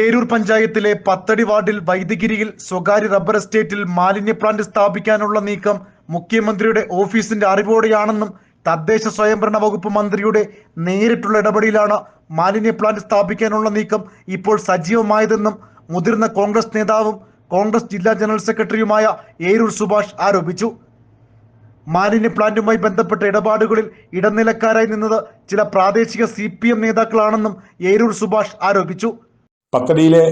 ഏരൂർ പഞ്ചായത്തിലെ പത്തടി വാർഡിൽ വൈദിഗിരിയിൽ സ്വകാര്യ റബ്ബർ എസ്റ്റേറ്റിൽ മാലിന്യ പ്ലാന്റ് സ്ഥാപിക്കാനുള്ള നീക്കം മുഖ്യമന്ത്രിയുടെ ഓഫീസിന്റെ അറിവോടെയാണെന്നും തദ്ദേശ സ്വയംഭരണ വകുപ്പ് മന്ത്രിയുടെ നേരിട്ടുള്ള ഇടപെടലിലാണ് മാലിന്യ പ്ലാന്റ് സ്ഥാപിക്കാനുള്ള നീക്കം ഇപ്പോൾ സജീവമായതെന്നും മുതിർന്ന കോൺഗ്രസ് നേതാവും കോൺഗ്രസ് ജില്ലാ ജനറൽ സെക്രട്ടറിയുമായ ഏരൂർ സുഭാഷ് ആരോപിച്ചു. മാലിന്യ പ്ലാന്റുമായി ബന്ധപ്പെട്ട ഇടപാടുകളിൽ ഇടനിലക്കാരായി നിന്നത് ചില പ്രാദേശിക സി നേതാക്കളാണെന്നും ഏരൂർ സുഭാഷ് ആരോപിച്ചു. പത്തടിയിലെ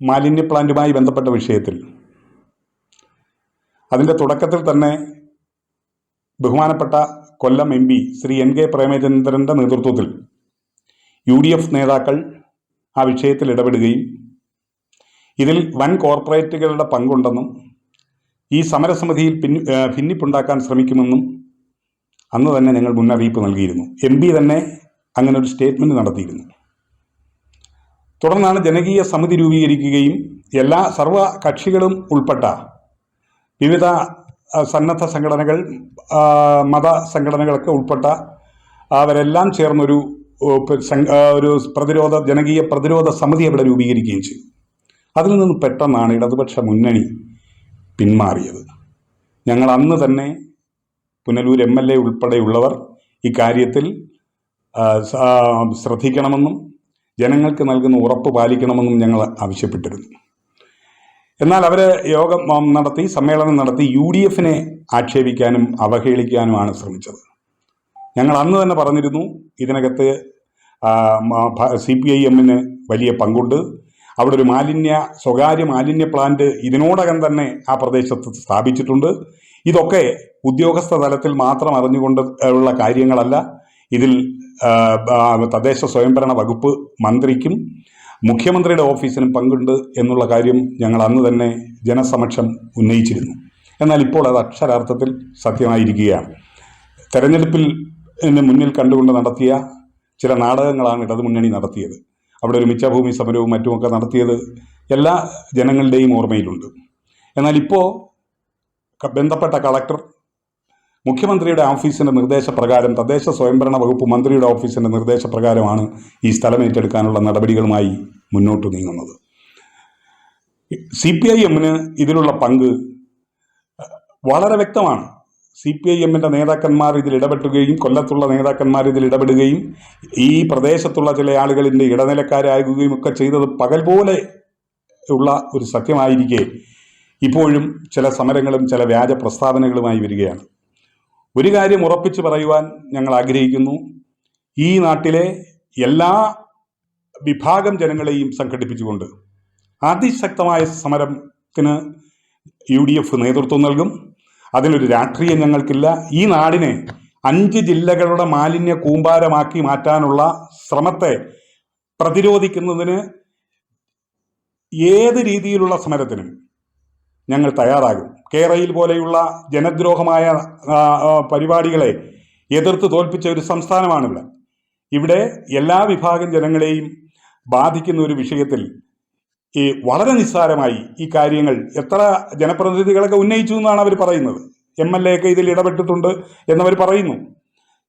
മാലിന്യ പ്ലാന്റുമായി ബന്ധപ്പെട്ട വിഷയത്തിൽ. അതിന്റെ തുടക്കത്തിൽ തന്നെ ബഹുമാനപ്പെട്ട Kollam M P Shri N K പ്രേമചന്ദ്രന്റെ നേതൃത്വത്തിൽ യു ഡി എഫ് നേതാക്കൾ ആ വിഷയത്തിൽ ഇടപെടുകയും ഇതിൽ വൻ കോർപ്പറേറ്റുകളുടെ പങ്കുണ്ടെന്നും ഈ സമരസമിതിയിൽ പിന്നി ഭിന്നിപ്പുണ്ടാക്കാൻ ശ്രമിക്കുമെന്നും അന്ന് തന്നെ ഞങ്ങൾ മുന്നറിയിപ്പ് നൽകിയിരുന്നു. എം പി തന്നെ അങ്ങനെ ഒരു സ്റ്റേറ്റ്മെന്റ് നടത്തിയിരുന്നു. തുടർന്നാണ് ജനകീയ സമിതി രൂപീകരിക്കുകയും എല്ലാ സർവകക്ഷികളും ഉൾപ്പെട്ട വിവിധ സന്നദ്ധ സംഘടനകൾ മത സംഘടനകളൊക്കെ ഉൾപ്പെട്ട അവരെല്ലാം ചേർന്നൊരു ഒരു പ്രതിരോധ ജനകീയ പ്രതിരോധ സമിതി അവിടെ രൂപീകരിക്കുകയും ചെയ്തു. അതിൽ നിന്ന് പെട്ടെന്നാണ് ഇടതുപക്ഷ മുന്നണി പിന്മാറിയത്. ഞങ്ങൾ അന്ന് തന്നെ പുനലൂർ എം എൽ എ ഉൾപ്പെടെയുള്ളവർ ഇക്കാര്യത്തിൽ ശ്രദ്ധിക്കണമെന്നും ജനങ്ങൾക്ക് നൽകുന്ന ഉറപ്പ് പാലിക്കണമെന്നും ഞങ്ങൾ ആവശ്യപ്പെട്ടിരുന്നു. എന്നാൽ അവർ യോഗം നടത്തി സമ്മേളനം നടത്തി യു ഡി എഫിനെ ആക്ഷേപിക്കാനും അവഹേളിക്കാനുമാണ് ശ്രമിച്ചത്. ഞങ്ങൾ അന്ന് തന്നെ പറഞ്ഞിരുന്നു ഇതിനകത്ത് സി പി ഐ എമ്മിന് വലിയ പങ്കുണ്ട്. അവിടെ ഒരു മാലിന്യ സ്വകാര്യ മാലിന്യ പ്ലാന്റ് ഇതിനോടകം തന്നെ ആ പ്രദേശത്ത് സ്ഥാപിച്ചിട്ടുണ്ട്. ഇതൊക്കെ ഉദ്യോഗസ്ഥ തലത്തിൽ മാത്രം അറിഞ്ഞുകൊണ്ട് ഉള്ള കാര്യങ്ങളല്ല. ഇതിൽ തദ്ദേശ സ്വയംഭരണ വകുപ്പ് മന്ത്രിക്കും മുഖ്യമന്ത്രിയുടെ ഓഫീസിനും പങ്കുണ്ട് എന്നുള്ള കാര്യം ഞങ്ങൾ അന്ന് തന്നെ ജനസമക്ഷം ഉന്നയിച്ചിരുന്നു. എന്നാൽ ഇപ്പോൾ അത് അക്ഷരാർത്ഥത്തിൽ സത്യമായിരിക്കുകയാണ്. തെരഞ്ഞെടുപ്പിൽ മുന്നിൽ കണ്ടുകൊണ്ട് നടത്തിയ ചില നാടകങ്ങളാണ് ഇടതുമുന്നണി നടത്തിയത്. അവിടെ ഒരു മിച്ചഭൂമി സമരവും മറ്റുമൊക്കെ നടത്തിയത് എല്ലാ ജനങ്ങളുടെയും ഓർമ്മയിലുണ്ട്. എന്നാൽ ഇപ്പോൾ ബന്ധപ്പെട്ട കളക്ടർ മുഖ്യമന്ത്രിയുടെ ഓഫീസിന്റെ നിർദ്ദേശപ്രകാരം തദ്ദേശ സ്വയംഭരണ വകുപ്പ് മന്ത്രിയുടെ ഓഫീസിന്റെ നിർദ്ദേശപ്രകാരമാണ് ഈ സ്ഥലം ഏറ്റെടുക്കാനുള്ള നടപടികളുമായി മുന്നോട്ട് നീങ്ങുന്നത്. സി പി ഐ എമ്മിന് ഇതിലുള്ള പങ്ക് വളരെ വ്യക്തമാണ്. സി പി ഐ എമ്മിന്റെ നേതാക്കന്മാർ ഇതിൽ ഇടപെട്ടുകയും കൊല്ലത്തുള്ള നേതാക്കന്മാർ ഇതിൽ ഇടപെടുകയും ഈ പ്രദേശത്തുള്ള ചില ആളുകളിന്റെ ഇടനിലക്കാരാകുകയും ഒക്കെ ചെയ്തത് പകൽ പോലെ ഉള്ള ഒരു സത്യമായിരിക്കെ ഇപ്പോഴും ചില സമരങ്ങളും ചില വ്യാജ പ്രസ്താവനകളുമായി വരികയാണ്. ഒരു കാര്യം ഉറപ്പിച്ച് പറയുവാൻ ഞങ്ങൾ ആഗ്രഹിക്കുന്നു. ഈ നാട്ടിലെ എല്ലാ വിഭാഗം ജനങ്ങളെയും സംഘടിപ്പിച്ചുകൊണ്ട് അതിശക്തമായ സമരത്തിന് യു ഡി എഫ് നേതൃത്വം നൽകും. അതിനൊരു രാഷ്ട്രീയം ഞങ്ങൾക്കില്ല. ഈ നാടിനെ അഞ്ച് ജില്ലകളുടെ മാലിന്യ കൂമ്പാരമാക്കി മാറ്റാനുള്ള ശ്രമത്തെ പ്രതിരോധിക്കുന്നതിന് ഏത് രീതിയിലുള്ള സമരത്തിനും ഞങ്ങൾ തയ്യാറാകും. കേരയിൽ പോലെയുള്ള ജനദ്രോഹമായ പരിപാടികളെ എതിർത്ത് തോൽപ്പിച്ച ഒരു സംസ്ഥാനമാണിവിടെ. ഇവിടെ എല്ലാ വിഭാഗം ജനങ്ങളെയും ബാധിക്കുന്ന ഒരു വിഷയത്തിൽ ഈ വളരെ നിസ്സാരമായി ഈ കാര്യങ്ങൾ എത്ര ജനപ്രതിനിധികളൊക്കെ ഉന്നയിച്ചു എന്നാണ് അവർ പറയുന്നത്. എം എൽ എ ഒക്കെ ഇതിൽ ഇടപെട്ടിട്ടുണ്ട് എന്നവർ പറയുന്നു.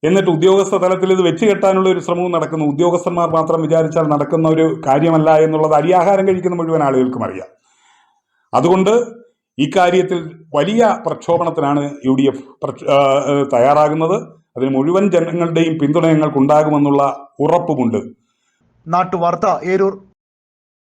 എന്നിട്ട് ഉദ്യോഗസ്ഥ തലത്തിൽ ഇത് വെച്ച് കെട്ടാനുള്ള ഒരു ശ്രമവും നടക്കുന്നു. ഉദ്യോഗസ്ഥന്മാർ മാത്രം വിചാരിച്ചാൽ നടക്കുന്ന ഒരു കാര്യമല്ല എന്നുള്ളത് അരിയാഹാരം കഴിക്കുന്ന മുഴുവൻ ആളുകൾക്കും അറിയാം. അതുകൊണ്ട് ഇക്കാര്യത്തിൽ വലിയ പ്രക്ഷോഭണത്തിനാണ് യു ഡി എഫ് തയ്യാറാകുന്നത്. അതിന് മുഴുവൻ ജനങ്ങളുടെയും പിന്തുണ ഞങ്ങൾക്കുണ്ടാകുമെന്നുള്ള ഉറപ്പുമുണ്ട്. നാട്ടുവാർത്ത ഏരൂർ